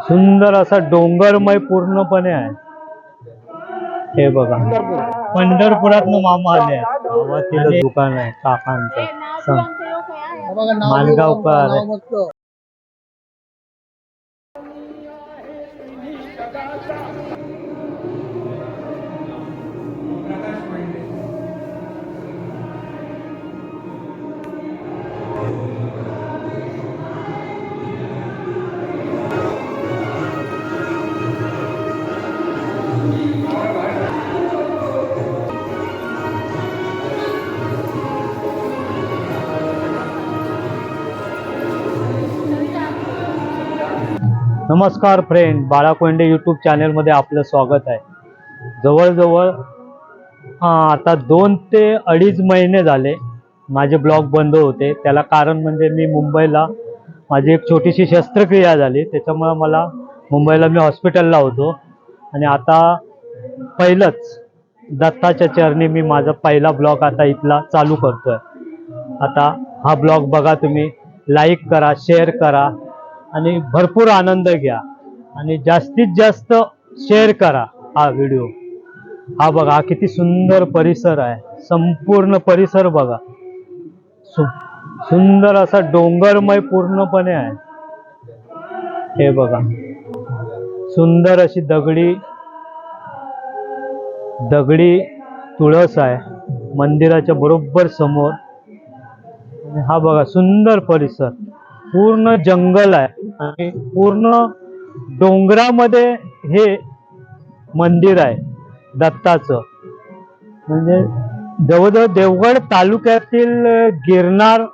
सुंदर असा डोंगरमय पूर्णपणे आहे. हे बघा. पंढरपुरात मामा आले आहेत. गावातील दुकान आहे काकांचं. सं- नमस्कार फ्रेंड बाळा कोंडे यूट्यूब चॅनलमध्ये आपलं स्वागत आहे. जवळजवळ आता दोन ते अडीच महिने झाले माझे ब्लॉग बंद होते. त्याला कारण म्हणजे मी मुंबईला माझी एक छोटीशी शस्त्रक्रिया झाली. त्याच्यामुळं मला मुंबईला मी हॉस्पिटलला होतो. आणि आता पहिलंच दत्ताच्या चरणी मी माझा पहिला ब्लॉग आता इथला चालू करतोय. आता हा ब्लॉग बघा तुम्ही. लाईक करा शेअर करा. आणि भरपूर आनंद घ्या. आणि जास्तीत जास्त शेअर करा हा व्हिडिओ हा बघा हा किती सुंदर परिसर आहे. संपूर्ण परिसर बघा. सु सुंदर असा डोंगरमय पूर्णपणे आहे. हे बघा. सुंदर अशी दगडी दगडी तुळस आहे मंदिराच्या बरोबर समोर. हा बघा सुंदर परिसर. पूर्ण जंगल आहे. आणि पूर्ण डोंगरामध्ये हे मंदिर आहे दत्ताचं. म्हणजे जवळजवळ देवगड तालुक्यातील गिरनार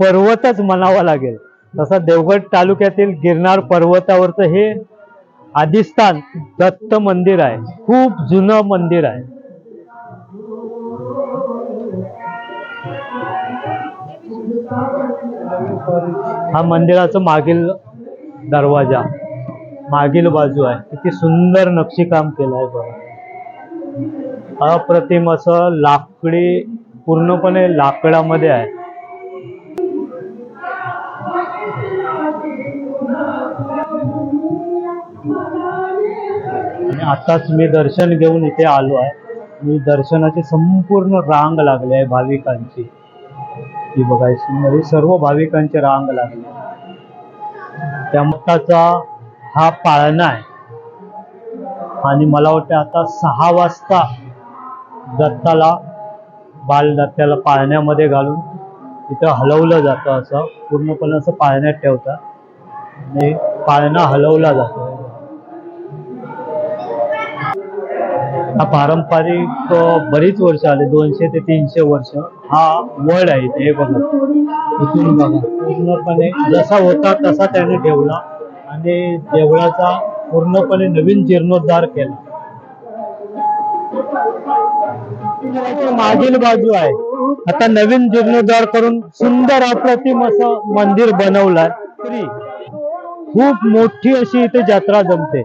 पर्वतच म्हणावा लागेल. तसा देवगड तालुक्यातील गिरनार पर्वतावरचं हे आदिस्थान दत्त मंदिर आहे. खूप जुनं मंदिर आहे. हा मंदिराचं मागील दरवाजा मागील बाजू आहे. किती सुंदर नक्षीकाम केलं आहे बघा. अप्रतिम असं लाकडी पूर्णपणे लाकडामध्ये आहे. आताच मी दर्शन घेऊन इथे आलो आहे. मी दर्शनाची संपूर्ण रांग लागली आहे भाविकांची. ही बघायची. म्हणजे सर्व भाविकांची रांग लागली. त्या मठाचा हा पाळणा आहे. आणि मला वाटतं आता सहा वाजता दत्ताला बाल दत्ताला पाळण्यामध्ये घालून तिथं हलवलं जातं असं. पूर्णपणे असं पाळण्यात ठेवतात. आणि पाळणा हलवला जातो. हा पारंपरिक बरीच वर्ष आले दोनशे ते तीनशे वर्ष हा वड आहे हे बघा. इथून बघा. पूर्णपणे जसा होता तसा त्याने ठेवला आणि देवळाचा पूर्णपणे नवीन जीर्णोद्धार केला. मागील बाजू आहे. आता नवीन जीर्णोद्धार करून सुंदर अप्रतिम असं मंदिर बनवलं खूप मोठी अशी इथे जत्रा जमते.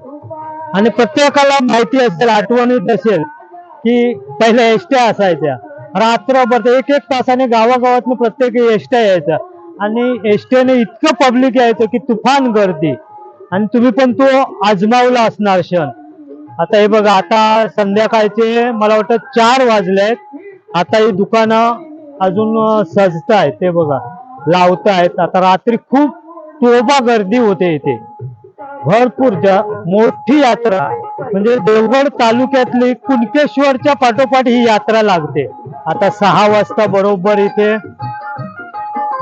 आणि प्रत्येकाला माहिती असेल आठवणीत असेल की पहिल्या एसट्या असायच्या. रात्रभर एक एक तासाने गावागावातून प्रत्येक एसट्या यायच्या. आणि एसट्याने इतकं पब्लिक यायचं की तुफान गर्दी. आणि तुम्ही पण तो आजमावला असणार क्षण. आता हे बघा आता संध्याकाळचे मला वाटतं चार वाजले आहेत आता ही दुकानं अजून सजतायत ते बघा लावतायत. आता रात्री खूप तोबा गर्दी होते इथे. भरपूरच्या मोठी यात्रा म्हणजे देवगड तालुक्यातली कुणकेश्वरच्या पाठोपाठ ही यात्रा लागते. आता सहा वाजता बरोबर इथे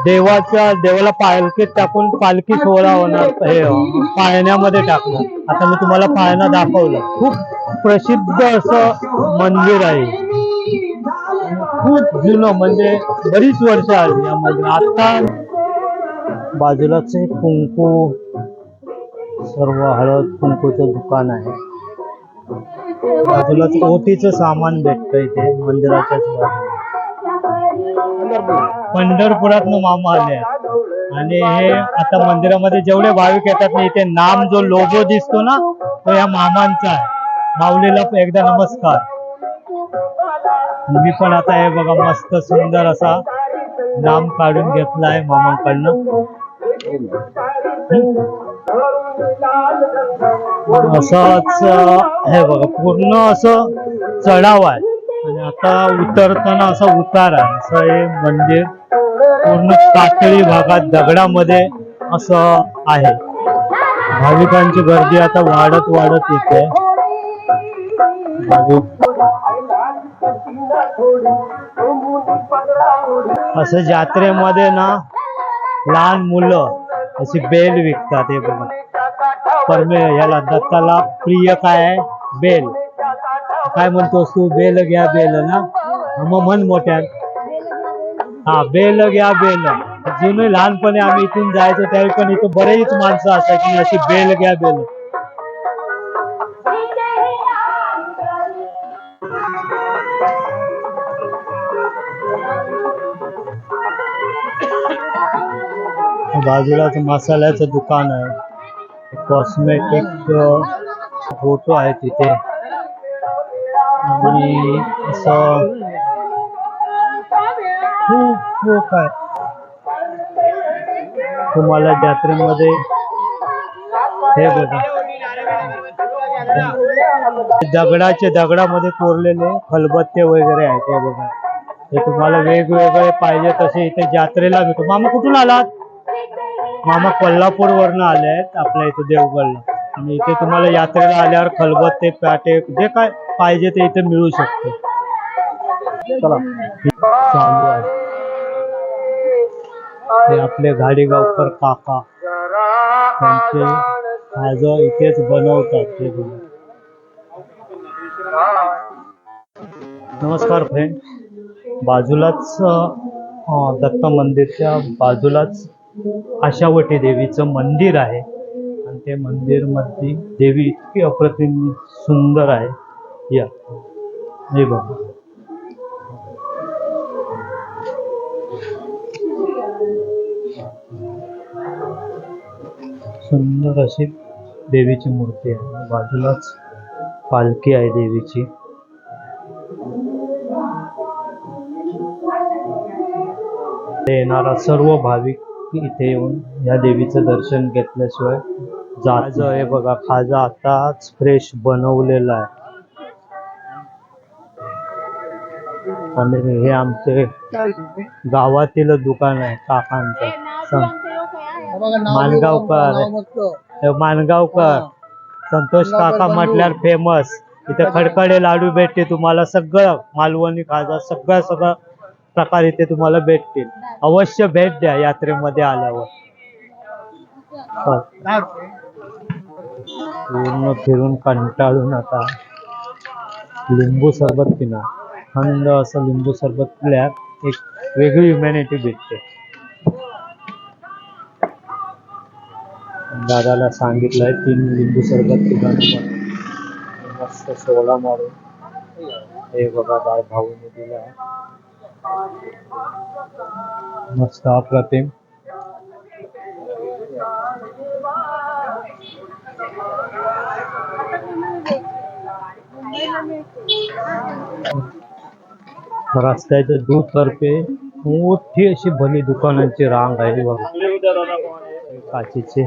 देवाच्या देवाला पालखीत टाकून पालखी सोहळा होणार हे हो, पाळण्यामध्ये टाकणार. आता मी तुम्हाला पाळणा दाखवलं. खूप प्रसिद्ध असं मंदिर आहे. खूप जुनं म्हणजे बरीच वर्ष आली या मंदिर आता बाजूलाच कुंकू सर्व हळद कुंकूचं दुकान आहे. बाजूलाच ओटीचं सामान भेटतं इथे मंदिराच्याच बाजूला. पंढरपुरात मामा आले आणि हे आता मंदिरामध्ये जेवढे भाविक येतात ना इथे नाम जो लोगो दिसतो ना तो या मामांचा आहे. माऊलीला एकदा नमस्कार. मी पण आता हे बघा मस्त सुंदर असा नाम काढून घेतला आहे मामांकडनं असाच हे बघा पूर्ण असं चढाव आहे. आणि आता उतरताना असा उतार आहे. असं हे मंदिर पूर्ण कातळी भागात दगडामध्ये असं आहे. भाविकांची गर्दी आता वाढत वाढत येते. असं जात्रेमध्ये ना लहान मुलं अशी बेल विकतात हे बघा. परमे याला दत्ताला प्रिय काय आहे? बेल. काय म्हणतोस तू? बेल घ्या बेल ना. मग म्हण मोठ्या हा बेल घ्या बेल. जुने लहानपणी आम्ही इथून जायचो त्यावेळी पण इथं बरेच माणसं असायची अशी बेल घ्या बेल. बाजूलाच मसाल्याचं दुकान आहे. कॉस्मेटिक फोटो आहे तिथे. आणि असं खूप काय तुम्हाला जत्रेमध्ये हे बघा. दगडाचे दगडामध्ये कोरलेले खलबत्ते वगैरे आहेत हे बघा. हे तुम्हाला वेगवेगळे पाहिजे तसे इथे जत्रेला भेटू. मामा कुठून आलात? मामा कोल्हापूर वरनं आले आहेत आपल्या इथे देवगडला. आणि इथे तुम्हाला यात्रेला आल्यावर खलबत्ते पॅटे जे काय पाहिजे ते इथे मिळू शकते. चला. चालू आहे हे आपले गाडीगावकर काका. त्यांचे आज इथेच बनवतात ते नमस्कार फ्रेंड बाजूलाच दत्त मंदिरच्या बाजूलाच आशावटी देवीचं मंदिर आहे. आणि ते मंदिरमध्ये देवी इतकी अप्रतिम सुंदर आहे. या. हे बघा. सुंदर अशी देवीची मूर्ती आहे. बाजूलाच पालखी आहे देवीची. येणारा सर्व भाविक इथे येऊन या देवीचं दर्शन घेतल्याशिवाय जात हे बघा खाजा आताच फ्रेश बनवलेला आहे. आणि हे आमचे गावातील दुकान आहे काकांचं. सं- मानगावकर. हे मानगावकर. संतोष काका म्हटल्यावर फेमस इथे खडखडे लाडू भेटते तुम्हाला सगळं मालवणी खाजा सगळं सगळं प्रकार इथे तुम्हाला भेटतील. अवश्य भेट द्या यात्रेमध्ये आल्यावर. पूर्ण फिरून कंटाळून आता लिंबू सरबत पिणार. थंड असं लिंबू सरबत पिल्यावर एक वेगळी ह्युमॅनिटी भेटते. दादाला सांगितलंय तीन लिंबू सरबत पिकांना मस्त सोडा मारून. हे बघा बाय भाऊने दिला मस्त अप्रतिम रस्त्याच्या दुतर्फे मोठी अशी भली दुकानांची रांग आहे काचेचे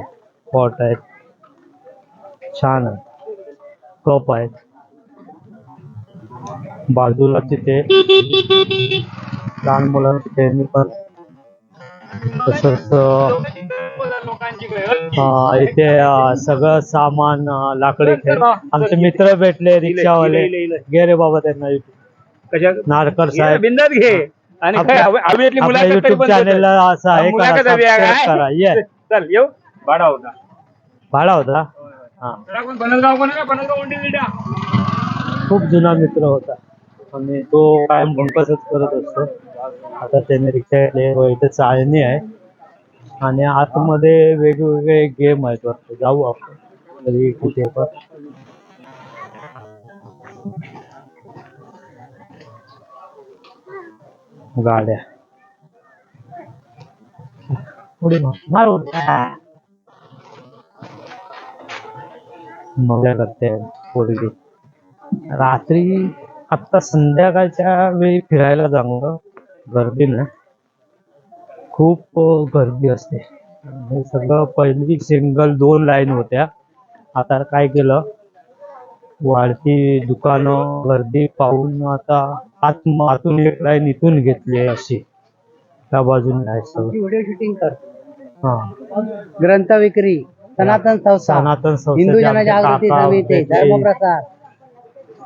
पॉट आहेत. छान कप आहेत. बाजूला तिथे लहान मुलांची खेळणी पण तसंच अं, इथे अं, सगळं सामान अं, लाकडी खेळ. आमचे मित्र भेटले रिक्षावाले. गे रे बाबा त्यांना नारकर साहेब. बिंदात घे. आणि काय आपल्या- हवी- हवी यातली आपल्या मुलाखत तरी युट्यूब. चॅनेलला असं आहे मुलाखत करा हवी आहे. सबस्क्राईब काय? करा. ये. चल येऊ. भाडा होता. भाडा होता? हा. बनसगाव कोण आहे? बनसगाव उंडी विड्या. खूप जुना मित्र होता. आणि तो कायम भंकसच करत असतो. आता त्याने रिक्षा व इथे चाळणी आहे. आणि आतमध्ये वेगवेगळे गेम आहेत वाटतं जाऊ आपण. कधी कुठे पण. गाड्या. पुढे मारून मजा करते पोरगी. रात्री आता संध्याकाळच्या वेळी फिरायला चांगलं गर्दी ना. खूप गर्दी असते. हे सगळं पहिली सिंगल दोन लाईन होत्या. आता काय केलं? वाढती दुकानं गर्दी पाहून आता आत आतून एक लाईन इथून घेतली अशी. त्या बाजूने आहे सगळं. व्हिडिओ शूटिंग कर. हा. ग्रंथ विक्री सनातन संस्था. सनातन संस्थेचे हिंदू आमचे जनजागृती समिती भेटले. धर्मप्रसार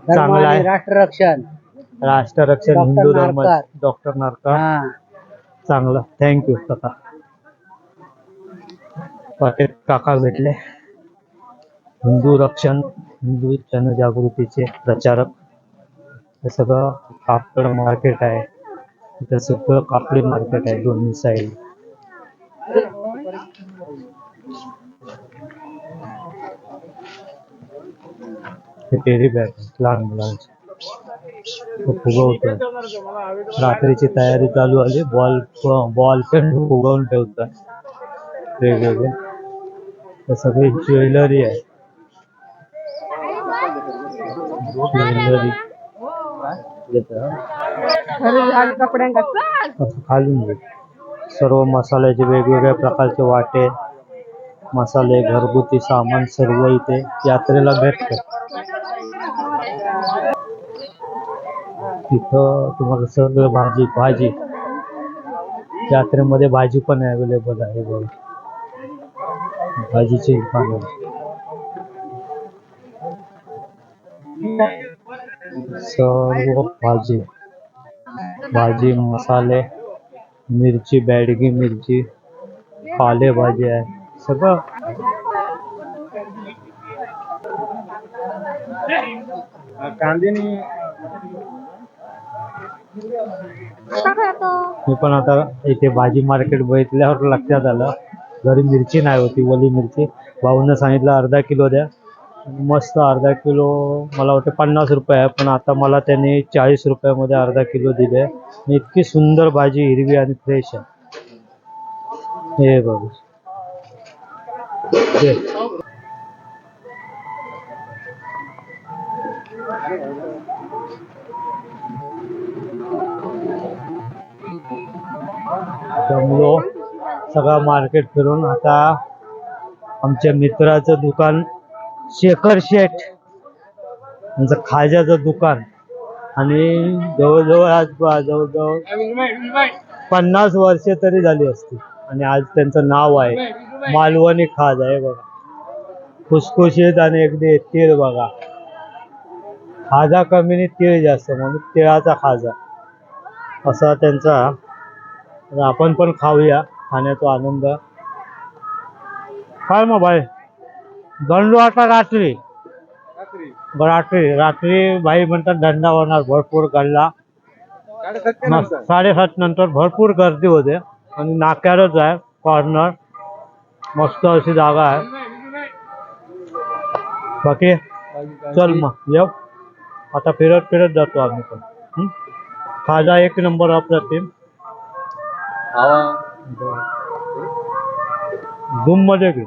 धर्म चांगलं आहे. आणि राष्ट्ररक्षण. राष्ट्ररक्षण हिंदू धर्म नारकर. डॉक्टर नारकर. हा. चांगलं. थँक्यू काका. पाटील काका भेटले. हिंदू रक्षण हिंदू जनजागृतीचे प्रचारक. हे सगळं कापड मार्केट आहे. इथं सगळं कापडी मार्केट आहे दोन्ही साईड हे टेरी बॅग लहान मुलांचे. फुगवतोय रात्रीची तयारी चालू आली बॉल बॉल चेंडू फुगवून ठेवतात वेगवेगळे सगळी ज्वेलरी आहे ज्वेलरी। खालून घे सर्व मसाल्याचे वेगवेगळ्या प्रकारचे वाटे मसाले घरगुती सामान सर्व इथे यात्रेला भेटतं तिथं तुम्हाला सगळं भाजी भाजी. यात्रेमध्ये भाजी पण अवेलेबल आहे बघा. सर्व भाजी. भाजी, मसाले, मिरची, बॅडगी मिरची, पालेभाजी आहे. सगळं. मी पण आता इथे भाजी मार्केट बघितल्यावर लक्षात आलं. घरी मिरची नाही होती ओली मिरची. भाऊनं सांगितलं अर्धा किलो द्या. मस्त अर्धा किलो मला वाटतं पन्नास रुपये आहे पण आता मला त्यांनी चाळीस रुपयामध्ये अर्धा किलो दिले. आणि इतकी सुंदर भाजी हिरवी आणि फ्रेश आहे. हे बघू. जमलो सगळं मार्केट फिरून आता आमच्या मित्राचं दुकान शेखर शेठ यांचं खाज्याचं दुकान. आणि जवळजवळ आज जवळजवळ पन्नास वर्षे तरी झाली असती आणि आज त्यांचं नाव आहे मालवणी खाज आहे बघा. खुसखुशीत आणि अगदी तीळ बघा. खाजा कमी नाही तीळ जास्त म्हणून तिळाचा खाजा. असा त्यांचा आपण पण खाऊया खाण्याचा आनंद. काय मग बाई दंडू आता रात्री. रात्री. रात्री. बाई म्हणतात दंडा होणार भरपूर गल्ला. साडेसात नंतर. भरपूर गर्दी होते. आणि नाक्यावरच आहे कॉर्नर मस्त अशी जागा आहे. बाकी? चल मग येऊ. आता फिरत फिरत जातो आम्ही पण? खाजा एक नंबर अप्रतिम झूममध्ये घे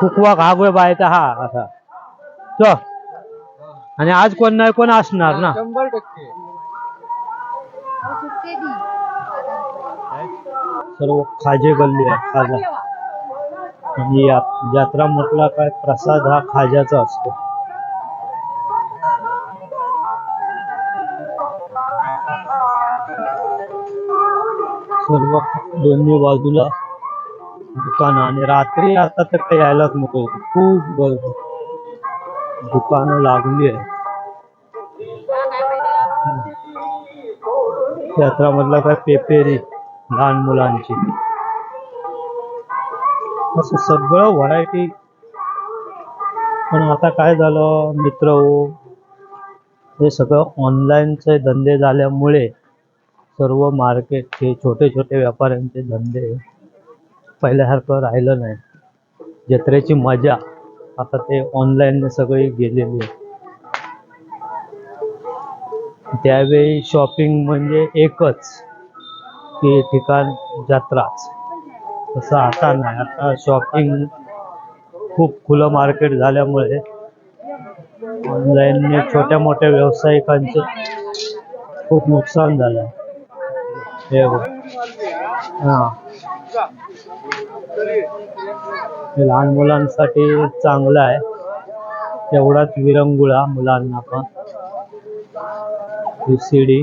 कुकवा घागवे बायचा हा असा. च आणि आज कोण नाही कोण असणार ना? शंभर टक्के. सर्व खाजे गल्ली आहे खाजा. आणि यात्रा म्हटला काय प्रसाद हा खाज्याचा असतो. सर्व दोन्ही बाजूला दुकान आणि रात्री आता तर काही यायलाच नको. खूप गर्दी. दुकानं लागली आहे यात्रा मधला काय पेपेरी लहान मुलांची. असं सगळं व्हरायटी पण आता काय झालं मित्र हो हे सगळं ऑनलाईनचे धंदे झाल्यामुळे सर्व मार्केटचे छोटे छोटे व्यापाऱ्यांचे धंदे पहिल्यासारखं राहिलं नाही. जत्रेची मजा आता ते ऑनलाईन सगळी गेलेली आहे. त्यावेळी शॉपिंग म्हणजे एकच की ठिकाण जत्राच. तसं आता नाही. आता शॉपिंग खूप खुलं मार्केट झाल्यामुळे ऑनलाईनने छोट्या मोठ्या व्यावसायिकांचं खूप नुकसान झालं आहे. हां हे लहान मुलांसाठी चांगलं आहे तेवढाच विरंगुळा मुलांना पण ही शिडी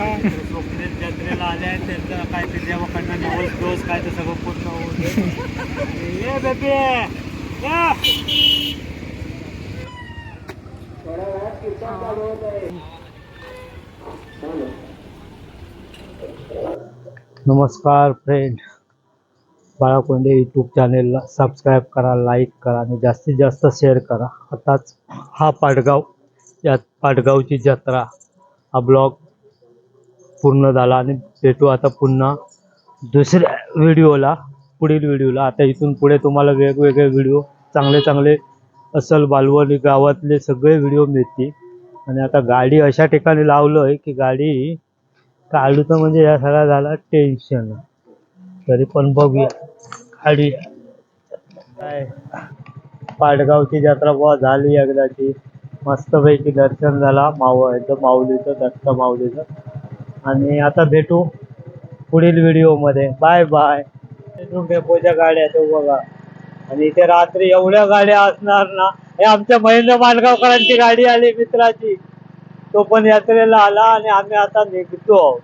हो. स्वप्नील जत्रेला आले त्यांचं काय ते देवाकडनं डोस काय ते सगळं पूर्ण होऊन बेबी नमस्कार फ्रेंड बाळाकोंडे यूट्यूब चॅनेलला सबस्क्राईब करा लाईक करा आणि जास्तीत जास्त शेअर करा. आताच हा पाटगाव या पाटगावची जत्रा हा ब्लॉग पूर्ण झाला आणि भेटू आता पुन्हा दुसऱ्या व्हिडिओला पुढील व्हिडिओला. आता इथून पुढे तुम्हाला वेगवेगळे व्हिडिओ चांगले चांगले असल बालवणी गावातले सगळे व्हिडिओ मिळतील. आणि आता गाडी अशा ठिकाणी लावलो आहे की गाडी काढूचं म्हणजे या सगळ्या झाला टेन्शन तरी पण बघूया. गाडी काय? पाडगावची जत्रा बुवा झाली एकदाची. मस्तपैकी दर्शन झाला. माव याचं माऊलीचं दत्त माऊलीचं. आणि आता भेटू. पुढील व्हिडिओमध्ये. Bye bye. टेम्पोच्या गाड्या तो हो बघा. आणि इथे रात्री एवढ्या गाड्या असणार ना हे आमच्या महेंद्र माणगावकरांची गाडी आली मित्राची. तो पण यात्रेला आला आणि आम्ही आता निघतो.